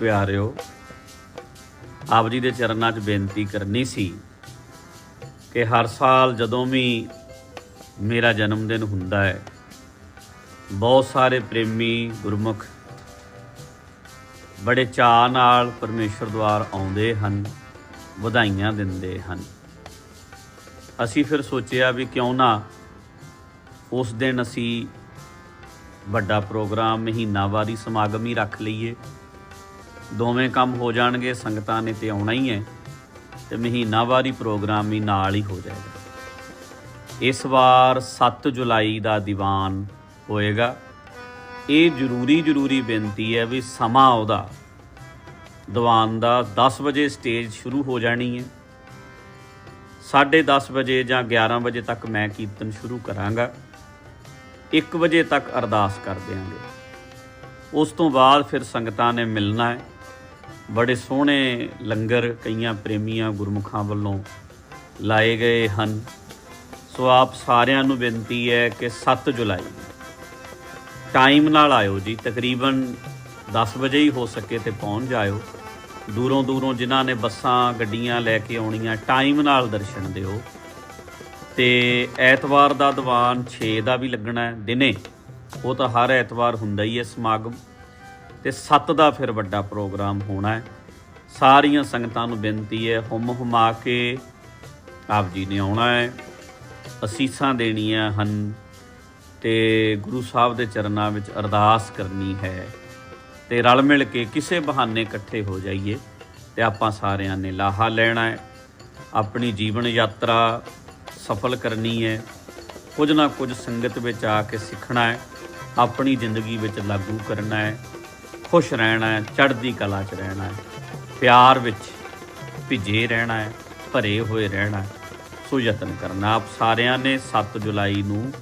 ਪਿਆਰਿਓ, ਆਪ ਜੀ ਦੇ ਚਰਨਾਂ 'ਚ ਬੇਨਤੀ ਕਰਨੀ ਸੀ ਕਿ ਹਰ ਸਾਲ ਜਦੋਂ ਵੀ ਮੇਰਾ ਜਨਮ ਦਿਨ ਹੁੰਦਾ ਹੈ, ਬਹੁਤ ਸਾਰੇ ਪ੍ਰੇਮੀ ਗੁਰਮੁਖ ਬੜੇ ਚਾਅ ਨਾਲ ਪਰਮੇਸ਼ਰ ਦਵਾਰ ਆਉਂਦੇ ਹਨ, ਵਧਾਈਆਂ ਦਿੰਦੇ ਹਨ। ਅਸੀਂ ਫਿਰ ਸੋਚਿਆ ਵੀ ਕਿਉਂ ਨਾ ਉਸ ਦਿਨ ਅਸੀਂ ਵੱਡਾ ਪ੍ਰੋਗਰਾਮ ਮਹੀਨਾਵਾਰੀ ਸਮਾਗਮ ਹੀ ਰੱਖ ਲਈਏ। ਦੋਵੇਂ ਕੰਮ ਹੋ ਜਾਣਗੇ, ਸੰਗਤਾਂ ਨੇ ਤੇ ਆਉਣਾ ਹੀ ਹੈ ਤੇ ਮਹੀਨਾਵਾਰੀ ਪ੍ਰੋਗਰਾਮ ਵੀ ਨਾਲ ਹੀ ਹੋ ਜਾਏਗਾ। ਇਸ ਵਾਰ 7 ਜੁਲਾਈ ਦਾ ਦੀਵਾਨ ਹੋਏਗਾ। ਇਹ ਜ਼ਰੂਰੀ ਜ਼ਰੂਰੀ ਬੇਨਤੀ ਹੈ ਵੀ ਸਮਾਂ ਉਹਦਾ ਦੀਵਾਨ ਦਾ 10 ਵਜੇ ਸਟੇਜ ਸ਼ੁਰੂ ਹੋ ਜਾਣੀ ਹੈ। 10:30 ਵਜੇ ਜਾਂ 11 ਵਜੇ ਤੱਕ ਮੈਂ ਕੀਰਤਨ ਸ਼ੁਰੂ ਕਰਾਂਗਾ। 1 ਵਜੇ ਤੱਕ ਅਰਦਾਸ ਕਰ ਦਿਆਂਗੇ। ਉਸ ਤੋਂ ਬਾਅਦ ਫਿਰ ਸੰਗਤਾਂ ਨੇ ਮਿਲਣਾ ਹੈ। ਬੜੇ ਸੋਹਣੇ ਲੰਗਰ ਕਈਆਂ ਪ੍ਰੇਮੀਆਂ ਗੁਰਮੁਖਾਂ ਵੱਲੋਂ ਲਾਏ ਗਏ ਹਨ। ਸੋ ਆਪ ਸਾਰਿਆਂ ਨੂੰ ਬੇਨਤੀ ਹੈ ਕਿ 7 ਜੁਲਾਈ ਟਾਈਮ ਨਾਲ ਆਇਓ ਜੀ। ਤਕਰੀਬਨ 10 ਵਜੇ ਹੀ ਹੋ ਸਕੇ ਤੇ ਪਹੁੰਚ ਜਾਇਓ। ਦੂਰੋਂ ਦੂਰੋਂ ਜਿਨ੍ਹਾਂ ਨੇ ਬੱਸਾਂ, ਗੱਡੀਆਂ ਲੈ ਕੇ ਆਉਣੀਆਂ, ਟਾਈਮ ਨਾਲ ਦਰਸ਼ਨ ਦਿਓ। ਤੇ ਐਤਵਾਰ ਦਾ ਦੀਵਾਨ 6 ਦਾ ਵੀ ਲੱਗਣਾ ਹੈ। ਦਿਨੇ ਉਹ ਤਾਂ ਹਰ ਐਤਵਾਰ ਹੁੰਦਾ ਹੀ ਹੈ ਸਮਾਗਮ। ਤੇ 7 ਦਾ ਫਿਰ ਵੱਡਾ ਪ੍ਰੋਗਰਾਮ ਹੋਣਾ ਹੈ। ਸਾਰੀਆਂ ਸੰਗਤਾਂ ਨੂੰ ਬੇਨਤੀ ਹੈ, ਹੁਮ ਹੁਮਾ ਕੇ ਆਪ ਜੀ ਨੇ ਆਉਣਾ ਹੈ। ਅਸੀਸਾਂ ਦੇਣੀਆਂ ਹਨ ਤੇ ਗੁਰੂ ਸਾਹਿਬ ਦੇ ਚਰਨਾਂ ਵਿੱਚ ਅਰਦਾਸ ਕਰਨੀ ਹੈ ਤੇ ਰਲ ਮਿਲ ਕੇ ਕਿਸੇ ਬਹਾਨੇ ਇਕੱਠੇ ਹੋ ਜਾਈਏ ਤੇ ਆਪਾਂ ਸਾਰਿਆਂ ਨੇ ਲਾਹਾ ਲੈਣਾ ਹੈ। ਆਪਣੀ ਜੀਵਨ ਯਾਤਰਾ ਸਫਲ ਕਰਨੀ ਹੈ। ਕੁਝ ਨਾ ਕੁਝ ਸੰਗਤ ਵਿੱਚ ਆ ਕੇ ਸਿੱਖਣਾ ਹੈ। ਆਪਣੀ ਜ਼ਿੰਦਗੀ ਵਿੱਚ ਲਾਗੂ ਕਰਨਾ ਹੈ। ਖੁਸ਼ ਰਹਿਣਾ ਹੈ, ਚੜ੍ਹਦੀ ਕਲਾ 'ਚ ਰਹਿਣਾ ਹੈ, ਪਿਆਰ ਵਿੱਚ ਭਿੱਜੇ ਰਹਿਣਾ ਹੈ, ਭਰੇ ਹੋਏ ਰਹਿਣਾ ਹੈ ਸੋ ਯਤਨ ਕਰਨਾ ਆਪ ਸਾਰਿਆਂ ਨੇ 7 ਜੁਲਾਈ ਨੂੰ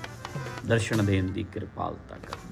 ਦਰਸ਼ਨ ਦੇਣ ਦੀ ਕਿਰਪਾਲਤਾ ਕਰਨੀ